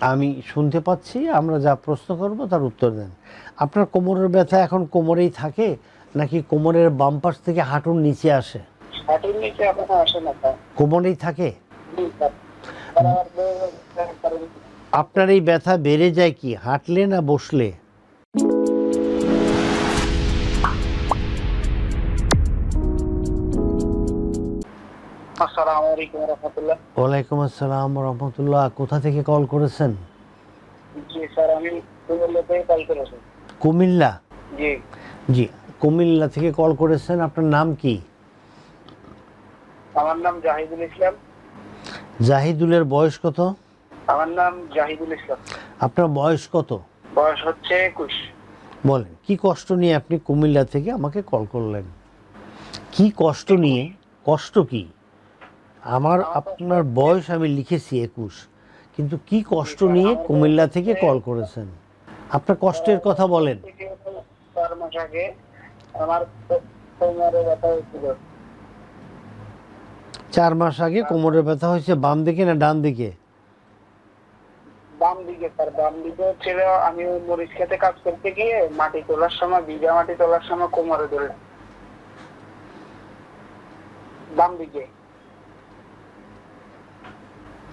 আমি শুনতে পাচ্ছি আমরা যা প্রশ্ন করব তার উত্তর দেন। আপনার কোমরের ব্যথা এখন কোমরেই থাকে নাকি কোমরের বাম পাশ থেকে হাঁটুর নিচে আসে? হাঁটুর নিচে আসে না কোমরেই থাকে? আপনার এই ব্যথা বেড়ে যায় কি? হাঁটলে না বসলে? আসসালামু আলাইকুম রহমতুল্লাহ। ওয়ালাইকুম আসসালাম রহমতুল্লাহ। কোথা থেকে কল করেছেন? জি স্যার আমি কুমিল্লাতেই কল করেছি। কুমিল্লা? জি। জি কুমিল্লা থেকে কল করেছেন। আপনার নাম কি? আমার নাম জাহিদুল ইসলাম। জাহিদুলের বয়স কত? আমার নাম জাহিদুল ইসলাম। আপনার বয়স কত? বয়স হচ্ছে একুশ। বলেন কি কষ্ট নিয়ে আপনি কুমিল্লা থেকে আমাকে কল করলেন? কি কষ্ট নিয়ে? কষ্ট কি? আমার আপনার বয়স আমি লিখেছি একুশ, কিন্তু কি কষ্ট নিয়ে কুমিল্লা থেকে কল করেছেন? আপনার কষ্টের কথা বলেন। চার মাস আগে কোমরের ব্যথা হয়েছে বাম দিকে না ডান দিকে? বাম দিকে, স্যার। বাম দিকে হচ্ছিল আমি মরিচ খেতে কাজ করতে গিয়ে মাটি তোলার সময়, ভিজা মাটি তোলার সময় কোমরে ধরে বাম দিকে মেরুদণ্ডের হাড্ডি একবারে নিচ করা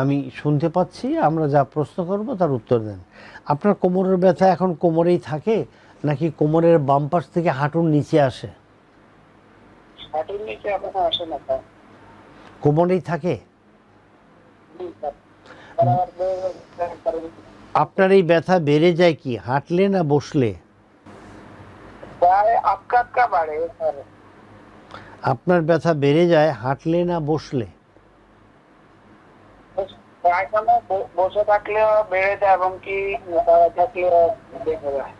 আমি শুনতে পাচ্ছি আমরা যা প্রশ্ন করব তার উত্তর দেন। আপনার কোমরের ব্যথা এখন কোমরেই থাকে নাকি কোমরের বাম পাশ থেকে হাঁটুর নিচে আসে? হাঁটুর নিচে আসে না কোমরেই থাকে? আপনার এই ব্যথা বেড়ে যায় কি হাঁটলে না বসলে? আপনার ব্যথা বেড়ে যায় হাঁটলে না বসলে? ব- বসে থাকলেও বেড়ে যায় এবং কি দাঁড়ায় থাকলেও বেড়ে যায়।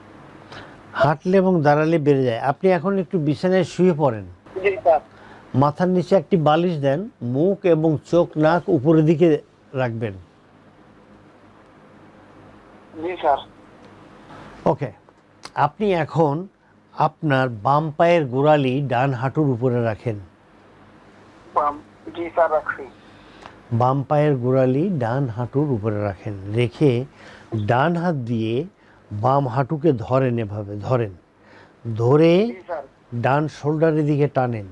হাঁটলে এবং দাঁড়ালে বেড়ে যায়। আপনি এখন একটু বিছানায় শুয়ে পড়েন। জি স্যার। মাথার নিচে একটি বালিশ দেন মুখ এবং চোখ নাক উপরের দিকে রাখবেন। জি স্যার। ওকে। আপনি এখন আপনার বাম পায়ের গোড়ালি ডান হাঁটুর উপরে রাখেন। জি স্যার রাখছি। বাম পায়ের গোড়ালি ডান হাঁটুর উপরে রাখেন। রেখে ডান হাত দিয়ে বাম হাঁটুকে ধরেন এভাবে, ধরেন। ধরে ডান শোল্ডারের দিকে টানেন।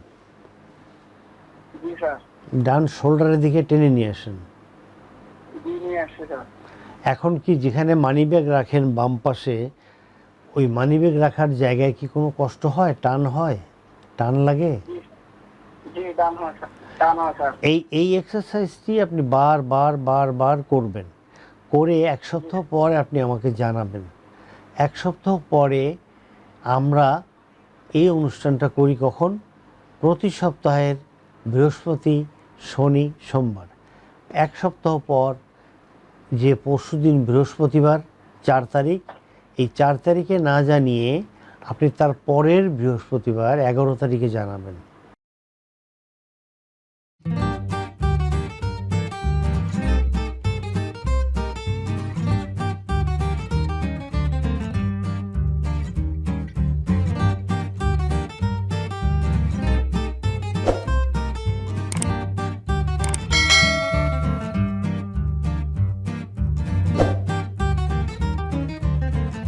ডান শোল্ডারের দিকে টেনে নিয়ে আসেন। এখন কি যেখানে মানিব্যাগ রাখেন বাম পাশে, ওই মানিব্যাগ রাখার জায়গায় কি কোনো কষ্ট হয়? টান হয়? টান লাগে? এই এই এক্সারসাইজটি আপনি বার বার বার বার করবেন। করে এক সপ্তাহ পরে আপনি আমাকে জানাবেন। এক সপ্তাহ পরে আমরা এই অনুষ্ঠানটা করি কখন? প্রতি সপ্তাহের বৃহস্পতি, শনি, সোমবার। এক সপ্তাহ পর যে পরশুদিন বৃহস্পতিবার, চার তারিখ, এই চার তারিখে না জানিয়ে আপনি তার পরের বৃহস্পতিবার এগারো তারিখে জানাবেন।